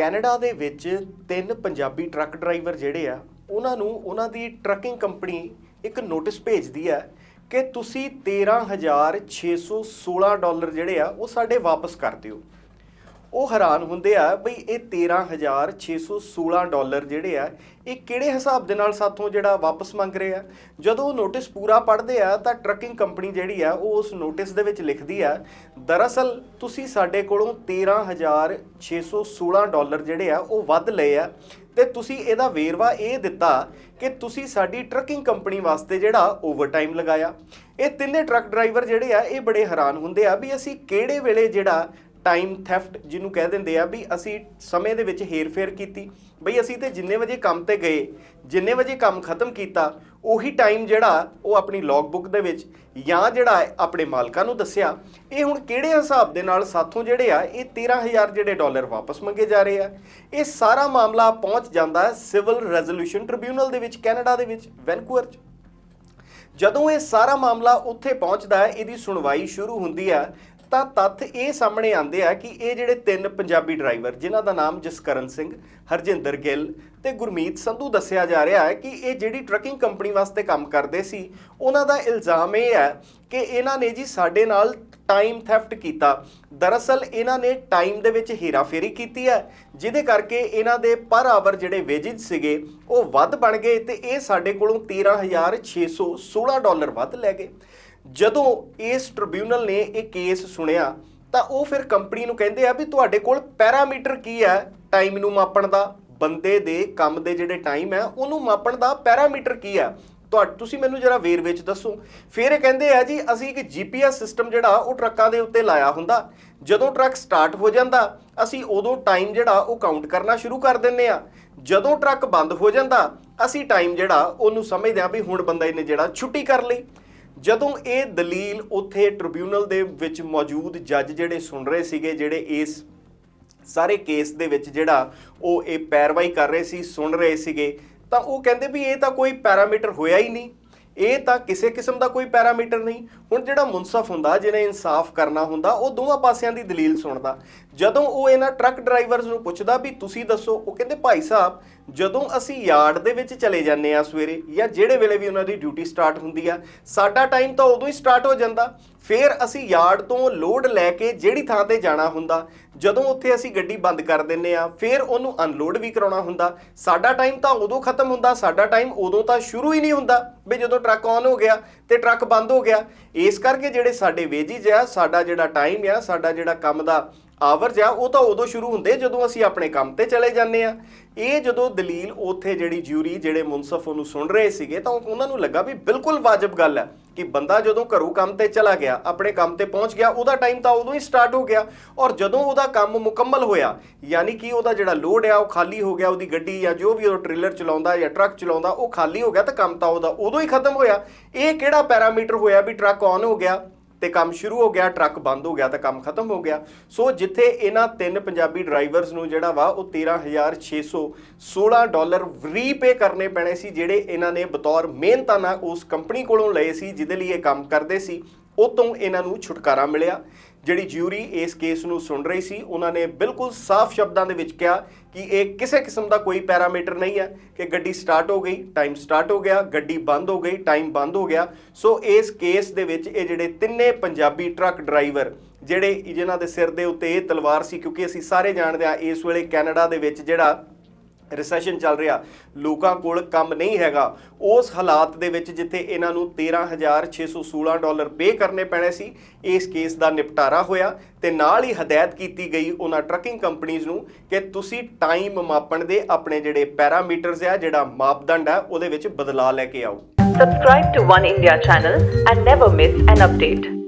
Canada ਦੇ ਵਿੱਚ ਤਿੰਨ ਪੰਜਾਬੀ ਟਰੱਕ ਡਰਾਈਵਰ ਜਿਹੜੇ ਆ, ਉਹਨਾਂ ਨੂੰ ਉਹਨਾਂ ਦੀ ਟਰੱਕਿੰਗ ਕੰਪਨੀ ਇੱਕ ਨੋਟਿਸ ਭੇਜਦੀ ਹੈ ਕਿ ਤੁਸੀਂ 13616 ਡਾਲਰ ਜਿਹੜੇ ਆ, ਉਹ ਸਾਡੇ ਵਾਪਸ ਕਰ ਦਿਓ। ਉਹ ਹੈਰਾਨ ਹੁੰਦੇ ਆ ਬਈ ਇਹ 13616 ਡਾਲਰ ਜਿਹੜੇ ਆ, ਇਹ ਕਿਹੜੇ ਹਿਸਾਬ ਦੇ ਨਾਲ ਸਾਥੋਂ ਜਿਹੜਾ ਵਾਪਸ ਮੰਗ ਰਹੇ ਆ? ਜਦੋਂ ਉਹ ਨੋਟਿਸ ਪੂਰਾ ਪੜ੍ਹਦੇ ਆ ਤਾਂ ਟਰੱਕਿੰਗ ਕੰਪਨੀ ਜਿਹੜੀ ਆ, ਉਹ ਉਸ ਨੋਟਿਸ ਦੇ ਵਿੱਚ ਲਿਖਦੀ ਆ, ਦਰਅਸਲ ਤੁਸੀਂ ਸਾਡੇ ਕੋਲੋਂ 13616 ਡਾਲਰ ਜਿਹੜੇ ਆ, ਉਹ ਵੱਧ ਲਏ ਆ। ਤੇ ਤੁਸੀਂ ਇਹਦਾ ਵੇਰਵਾ ਇਹ ਦਿੱਤਾ ਕਿ ਤੁਸੀਂ ਸਾਡੀ ਟਰੱਕਿੰਗ ਕੰਪਨੀ ਵਾਸਤੇ ਜਿਹੜਾ ਓਵਰਟਾਈਮ ਲਗਾਇਆ। ਇਹ ਤਿੰਨੇ ਟਰੱਕ ਡਰਾਈਵਰ ਜਿਹੜੇ ਆ, ਇਹ ਬੜੇ ਹੈਰਾਨ ਹੁੰਦੇ ਆ ਵੀ ਅਸੀਂ ਕਿਹੜੇ ਵੇਲੇ ਜਿਹੜਾ ਟਾਈਮ ਥੈਫਟ ਜਿਹਨੂੰ ਕਹਿ ਦਿੰਦੇ ਆ ਵੀ ਅਸੀਂ ਸਮੇਂ ਦੇ ਵਿੱਚ ਹੇਰਫੇਰ ਕੀਤੀ। ਬਈ ਅਸੀਂ ਤੇ ਜਿੰਨੇ ਵਜੇ ਕੰਮ ਤੇ ਗਏ, ਜਿੰਨੇ ਵਜੇ ਕੰਮ ਖਤਮ ਕੀਤਾ, ਉਹੀ ਟਾਈਮ ਜਿਹੜਾ ਉਹ ਆਪਣੀ ਲੌਗ ਬੁੱਕ ਦੇ ਵਿੱਚ ਜਾਂ ਜਿਹੜਾ ਆਪਣੇ ਮਾਲਕਾਂ ਨੂੰ ਦੱਸਿਆ। ਇਹ ਹੁਣ ਕਿਹੜੇ ਹਿਸਾਬ ਦੇ ਨਾਲ ਸਾਥੋਂ ਜਿਹੜੇ ਆ, ਇਹ 13000 ਜਿਹੜੇ ਡਾਲਰ ਵਾਪਸ ਮੰਗੇ ਜਾ ਰਹੇ ਆ। ਇਹ ਸਾਰਾ ਮਾਮਲਾ ਪਹੁੰਚ ਜਾਂਦਾ ਹੈ ਸਿਵਲ ਰੈਜ਼ੋਲੂਸ਼ਨ ਟ੍ਰਿਬਿਊਨਲ ਦੇ ਵਿੱਚ, ਕੈਨੇਡਾ ਦੇ ਵਿੱਚ, ਵੈਨਕੂਵਰ 'ਚ। ਜਦੋਂ ਇਹ ਸਾਰਾ ਮਾਮਲਾ ਉੱਥੇ ਪਹੁੰਚਦਾ ਹੈ, ਇਹਦੀ ਸੁਣਵਾਈ ਸ਼ੁਰੂ ਹੁੰਦੀ ਹੈ ਤਾਂ ਤੱਥ ਇਹ ਸਾਹਮਣੇ ਆਉਂਦੇ ਆ ਕਿ ਇਹ ਜਿਹੜੇ ਤਿੰਨ ਪੰਜਾਬੀ ਡਰਾਈਵਰ, ਜਿਨ੍ਹਾਂ ਦਾ ਨਾਮ ਜਸਕਰਨ ਸਿੰਘ, ਹਰਜਿੰਦਰ ਗਿੱਲ ਤੇ ਗੁਰਮੀਤ ਸੰਧੂ ਦੱਸਿਆ ਜਾ ਰਿਹਾ ਹੈ ਕਿ ਇਹ ਜਿਹੜੀ ਟਰੱਕਿੰਗ ਕੰਪਨੀ ਵਾਸਤੇ ਕੰਮ ਕਰਦੇ ਸੀ, ਉਹਨਾਂ ਦਾ ਇਲਜ਼ਾਮ ਇਹ ਹੈ ਕਿ ਇਹਨਾਂ ਨੇ ਜੀ ਸਾਡੇ ਨਾਲ ਟਾਈਮ ਥੈਫਟ ਕੀਤਾ। ਦਰਅਸਲ, ਇਹਨਾਂ ਨੇ ਟਾਈਮ ਦੇ ਵਿੱਚ ਹੇਰਾਫੇਰੀ ਕੀਤੀ ਹੈ, ਜਿਹਦੇ ਕਰਕੇ ਇਹਨਾਂ ਦੇ ਪਰ ਆਵਰ ਜਿਹੜੇ ਵੇਜਿਸ ਸੀਗੇ, ਉਹ ਵੱਧ ਬਣ ਗਏ ਤੇ ਇਹ ਸਾਡੇ ਕੋਲੋਂ 13616 ਡਾਲਰ ਵੱਧ ਲੈ ਗਏ। ਜਦੋਂ ਇਸ ਟ੍ਰਿਬਿਊਨਲ ਨੇ ਇਹ ਕੇਸ ਸੁਣਿਆ, ਤਾਂ ਉਹ ਫਿਰ ਕੰਪਨੀ ਨੂੰ ਕਹਿੰਦੇ ਆ ਵੀ ਤੁਹਾਡੇ ਕੋਲ ਪੈਰਾਮੀਟਰ ਕੀ ਹੈ? ਟਾਈਮ ਨੂੰ ਮਾਪਣ ਦਾ। ਬੰਦੇ ਦੇ ਕੰਮ ਦੇ ਜਿਹੜੇ ਟਾਈਮ ਹੈ, ਉਹਨੂੰ ਮਾਪਣ ਦਾ ਪੈਰਾਮੀਟਰ ਕੀ ਹੈ? ਤੁਹਾ, ਤੁਸੀਂ ਮੈਨੂੰ ਜਰਾ ਵੇਰ ਵਿੱਚ ਦੱਸੋ। ਫਿਰ ਇਹ ਕਹਿੰਦੇ ਆ ਜੀ, ਅਸੀਂ ਇੱਕ ਜੀਪੀਐਸ ਸਿਸਟਮ ਜਿਹੜਾ, ਉਹ ਟਰੱਕਾਂ ਦੇ ਉੱਤੇ ਲਾਇਆ ਹੁੰਦਾ। ਜਦੋਂ ਟਰੱਕ ਸਟਾਰਟ ਹੋ ਜਾਂਦਾ, ਅਸੀਂ ਉਦੋਂ ਟਾਈਮ ਜਿਹੜਾ, ਉਹ ਕਾਊਂਟ ਕਰਨਾ ਸ਼ੁਰੂ ਕਰ ਦਿੰਨੇ ਆ। ਜਦੋਂ ਟਰੱਕ ਬੰਦ ਹੋ ਜਾਂਦਾ, ਅਸੀਂ ਟਾਈਮ ਜਿਹੜਾ, ਉਹਨੂੰ ਸਮਝਦੇ ਆ ਵੀ ਹੁਣ ਬੰਦਾ ਇਹਨੇ ਜਿਹੜਾ ਛੁੱਟੀ ਕਰ ਲਈ। ਜਦੋਂ ਇਹ ਦਲੀਲ ਉੱਥੇ ਟ੍ਰਿਬਿਊਨਲ ਦੇ ਵਿੱਚ ਮੌਜੂਦ ਜੱਜ ਜਿਹੜੇ ਸੁਣ ਰਹੇ ਸੀਗੇ, ਜਿਹੜੇ ਇਸ ਸਾਰੇ ਕੇਸ ਦੇ ਵਿੱਚ ਜਿਹੜਾ, ਉਹ ਇਹ ਪੈਰਵਾਈ ਕਰ ਰਹੇ ਸੀ, ਸੁਣ ਰਹੇ ਸੀਗੇ ਤਾਂ ਉਹ ਕਹਿੰਦੇ ਵੀ ਇਹ ਤਾਂ ਕੋਈ ਪੈਰਾਮੀਟਰ ਹੋਇਆ ਹੀ ਨਹੀਂ। ਇਹ ਤਾਂ ਕਿਸੇ ਕਿਸਮ ਦਾ ਕੋਈ ਪੈਰਾਮੀਟਰ ਨਹੀਂ। ਹੁਣ ਜਿਹੜਾ ਮੁਨਸਫ ਹੁੰਦਾ, ਜਿਹਨੇ ਇਨਸਾਫ ਕਰਨਾ ਹੁੰਦਾ, ਉਹ ਦੋਵਾਂ ਪਾਸਿਆਂ ਦੀ ਦਲੀਲ ਸੁਣਦਾ। ਜਦੋਂ ਉਹ ਇਹਨਾਂ ਟਰੱਕ ਡਰਾਈਵਰਸ ਨੂੰ ਪੁੱਛਦਾ ਵੀ ਤੁਸੀਂ ਦੱਸੋ, ਉਹ ਕਹਿੰਦੇ, ਭਾਈ ਸਾਹਿਬ, ਜਦੋਂ ਅਸੀਂ ਯਾਰਡ ਦੇ ਵਿੱਚ ਚਲੇ ਜਾਂਦੇ ਆ ਸਵੇਰੇ ਜਾਂ ਜਿਹੜੇ ਵੇਲੇ ਵੀ ਉਹਨਾਂ ਦੀ ਡਿਊਟੀ ਸਟਾਰਟ ਹੁੰਦੀ ਆ, ਸਾਡਾ ਟਾਈਮ ਤਾਂ ਉਦੋਂ ਹੀ ਸਟਾਰਟ ਹੋ ਜਾਂਦਾ। ਫਿਰ ਅਸੀਂ ਯਾਰਡ ਤੋਂ ਲੋਡ ਲੈ ਕੇ ਜਿਹੜੀ ਥਾਂ ਤੇ ਜਾਣਾ ਹੁੰਦਾ, ਜਦੋਂ ਉੱਥੇ ਅਸੀਂ ਗੱਡੀ ਬੰਦ ਕਰ ਦਿੰਨੇ ਆ ਫਿਰ ਉਹਨੂੰ ਅਨਲੋਡ ਵੀ ਕਰਾਉਣਾ ਹੁੰਦਾ। ਸਾਡਾ ਟਾਈਮ ਤਾਂ ਉਦੋਂ ਖਤਮ ਹੁੰਦਾ, ਸਾਡਾ ਟਾਈਮ ਉਦੋਂ ਤਾਂ ਸ਼ੁਰੂ ਹੀ ਨਹੀਂ ਹੁੰਦਾ ਵੀ ਜਦੋਂ ਟਰੱਕ ਆਨ ਹੋ ਗਿਆ ਤੇ ਟਰੱਕ ਬੰਦ ਹੋ ਗਿਆ। ਇਸ ਕਰਕੇ ਜਿਹੜੇ ਸਾਡੇ ਵੇਜਿਜ ਆ, ਸਾਡਾ ਜਿਹੜਾ ਟਾਈਮ ਆ, ਸਾਡਾ ਜਿਹੜਾ ਕੰਮ ਦਾ ਆਵਰਜ ਆ, ਉਹ ਤਾਂ ਉਦੋਂ ਸ਼ੁਰੂ ਹੁੰਦੇ ਜਦੋਂ ਅਸੀਂ ਆਪਣੇ ਕੰਮ ਤੇ ਚਲੇ ਜਾਂਦੇ ਆ। ਇਹ ਜਦੋਂ ਦਲੀਲ ਉੱਥੇ ਜਿਹੜੀ ਜਿਊਰੀ ਜਿਹੜੇ ਮੁਨਸਫ ਉਹਨੂੰ ਸੁਣ ਰਹੇ ਸੀਗੇ ਤਾਂ ਉਹਨਾਂ ਨੂੰ ਲੱਗਾ ਵੀ ਬਿਲਕੁਲ ਵਾਜਬ ਗੱਲ ਹੈ ਕਿ ਬੰਦਾ ਜਦੋਂ ਘਰੋਂ ਕੰਮ ਤੇ ਚਲਾ ਗਿਆ, ਆਪਣੇ ਕੰਮ ਤੇ ਪਹੁੰਚ ਗਿਆ, ਉਹਦਾ ਟਾਈਮ ਤਾਂ ਉਦੋਂ ਹੀ ਸਟਾਰਟ ਹੋ ਗਿਆ ਔਰ ਜਦੋਂ ਉਹਦਾ ਕੰਮ ਮੁਕੰਮਲ ਹੋਇਆ, ਯਾਨੀ ਕਿ ਉਹਦਾ ਜਿਹੜਾ ਲੋਡ ਆ, ਉਹ ਖਾਲੀ ਹੋ ਗਿਆ ਉਹਦੀ ਗੱਡੀ ਜਾਂ ਜੋ ਵੀ ਉਹ ਟ੍ਰੇਲਰ ਚਲਾਉਂਦਾ ਜਾਂ ਟਰੱਕ ਚਲਾਉਂਦਾ, ਉਹ ਖਾਲੀ ਹੋ ਗਿਆ ਤਾਂ ਕੰਮ ਤਾਂ ਉਹਦਾ ਉਦੋਂ ਹੀ ਖਤਮ ਹੋਇਆ। ਇਹ ਕਿਹੜਾ ਪੈਰਾਮੀਟਰ ਹੋਇਆ ਵੀ ਟਰੱਕ ਆਨ ਹੋ ਗਿਆ? ਤੇ ਕੰਮ ਸ਼ੁਰੂ ਹੋ ਗਿਆ, ਟਰੱਕ ਬੰਦ ਹੋ ਗਿਆ ਤਾਂ ਕੰਮ ਖਤਮ ਹੋ ਗਿਆ। ਸੋ ਜਿੱਥੇ ਇਹਨਾਂ ਤਿੰਨ ਪੰਜਾਬੀ ਡਰਾਈਵਰਸ ਨੂੰ ਜਿਹੜਾ ਵਾ, ਉਹ 13616 ਡਾਲਰ ਰੀਪੇ ਕਰਨੇ ਪੈਣੇ ਸੀ, ਜਿਹੜੇ ਇਹਨਾਂ ਨੇ ਬਤੌਰ ਮਿਹਨਤਾਨਾ ਉਸ ਕੰਪਨੀ ਕੋਲੋਂ ਲਏ ਸੀ, ਜਿਹਦੇ ਲਈ ਇਹ ਕੰਮ ਕਰਦੇ ਸੀ। ਉਹ ਤੋਂ ਇਹਨਾਂ ਨੂੰ ਛੁਟਕਾਰਾ ਮਿਲਿਆ। ਜਿਹੜੀ ਜਿਊਰੀ ਇਸ ਕੇਸ ਨੂੰ ਸੁਣ ਰਹੀ ਸੀ, ਉਹਨਾਂ ਨੇ ਬਿਲਕੁਲ ਸਾਫ਼ ਸ਼ਬਦਾਂ ਦੇ ਵਿੱਚ ਕਿਹਾ ਕਿ ਇਹ ਕਿਸੇ ਕਿਸਮ ਦਾ ਕੋਈ ਪੈਰਾਮੀਟਰ ਨਹੀਂ ਹੈ ਕਿ ਗੱਡੀ ਸਟਾਰਟ ਹੋ ਗਈ ਟਾਈਮ ਸਟਾਰਟ ਹੋ ਗਿਆ, ਗੱਡੀ ਬੰਦ ਹੋ ਗਈ ਟਾਈਮ ਬੰਦ ਹੋ ਗਿਆ। ਸੋ ਇਸ ਕੇਸ ਦੇ ਵਿੱਚ ਇਹ ਜਿਹੜੇ ਤਿੰਨੇ ਪੰਜਾਬੀ ਟਰੱਕ ਡਰਾਈਵਰ ਜਿਹੜੇ ਜਿਨ੍ਹਾਂ ਦੇ ਸਿਰ ਦੇ ਉੱਤੇ ਇਹ ਤਲਵਾਰ ਸੀ, ਕਿਉਂਕਿ ਅਸੀਂ ਸਾਰੇ ਜਾਣਦੇ ਆ ਇਸ ਵੇਲੇ ਕੈਨੇਡਾ ਦੇ ਵਿੱਚ ਜਿਹੜਾ ਰਿਸੈਸ਼ਨ ਚੱਲ ਰਿਹਾ, ਲੋਕਾਂ ਕੋਲ ਕੰਮ ਨਹੀਂ ਹੈਗਾ ਉਸ ਹਾਲਾਤ ਦੇ ਵਿੱਚ ਜਿੱਥੇ ਇਹਨਾਂ ਨੂੰ 13616 ਡਾਲਰ ਪੇ ਕਰਨੇ ਪੈਣੇ ਸੀ, ਇਸ ਕੇਸ ਦਾ ਨਿਪਟਾਰਾ ਹੋਇਆ ਤੇ ਨਾਲ ਹੀ ਹਦਾਇਤ ਕੀਤੀ ਗਈ ਉਹਨਾਂ ਟਰੱਕਿੰਗ ਕੰਪਨੀਆਂ ਨੂੰ ਕਿ ਤੁਸੀਂ ਟਾਈਮ ਮਾਪਣ ਦੇ ਆਪਣੇ ਜਿਹੜੇ ਪੈਰਾਮੀਟਰਸ ਆ, ਜਿਹੜਾ ਮਾਪਦੰਡ ਆ, ਉਹਦੇ ਵਿੱਚ ਬਦਲਾਅ ਲੈ ਕੇ ਆਓ subscribe to One India channel and never miss an update.